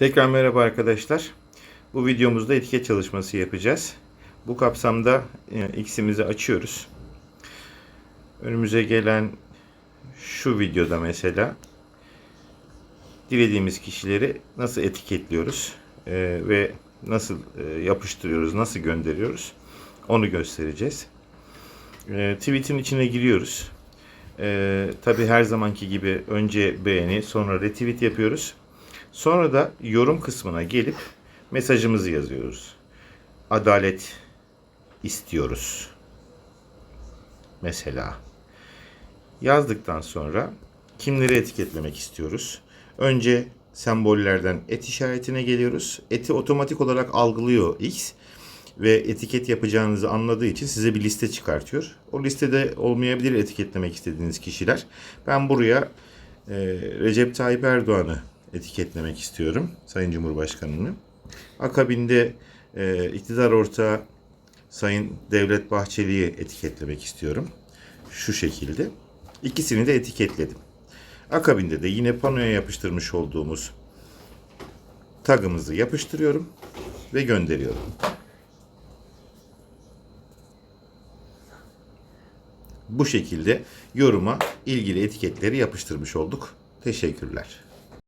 Tekrar merhaba arkadaşlar. Bu videomuzda etiket çalışması yapacağız. Bu kapsamda e, X'imizi açıyoruz. Önümüze gelen şu videoda mesela dilediğimiz kişileri nasıl etiketliyoruz e, ve nasıl e, yapıştırıyoruz, nasıl gönderiyoruz onu göstereceğiz. Tweet'in içine giriyoruz. Tabi her zamanki gibi önce beğeni sonra retweet yapıyoruz. Sonra da yorum kısmına gelip mesajımızı yazıyoruz. Adalet istiyoruz. Mesela. Yazdıktan sonra kimleri etiketlemek istiyoruz? Önce sembollerden et işaretine geliyoruz. Eti otomatik olarak algılıyor X ve etiket yapacağınızı anladığı için size bir liste çıkartıyor. O listede olmayabilir etiketlemek istediğiniz kişiler. Ben buraya e, Recep Tayyip Erdoğan'ı etiketlemek istiyorum. Sayın Cumhurbaşkanı'nı. Akabinde e, iktidar ortağı Sayın Devlet Bahçeli'yi etiketlemek istiyorum. Şu şekilde. İkisini de etiketledim. Akabinde de yine panoya yapıştırmış olduğumuz tagımızı yapıştırıyorum ve gönderiyorum. Bu şekilde yoruma ilgili etiketleri yapıştırmış olduk. Teşekkürler.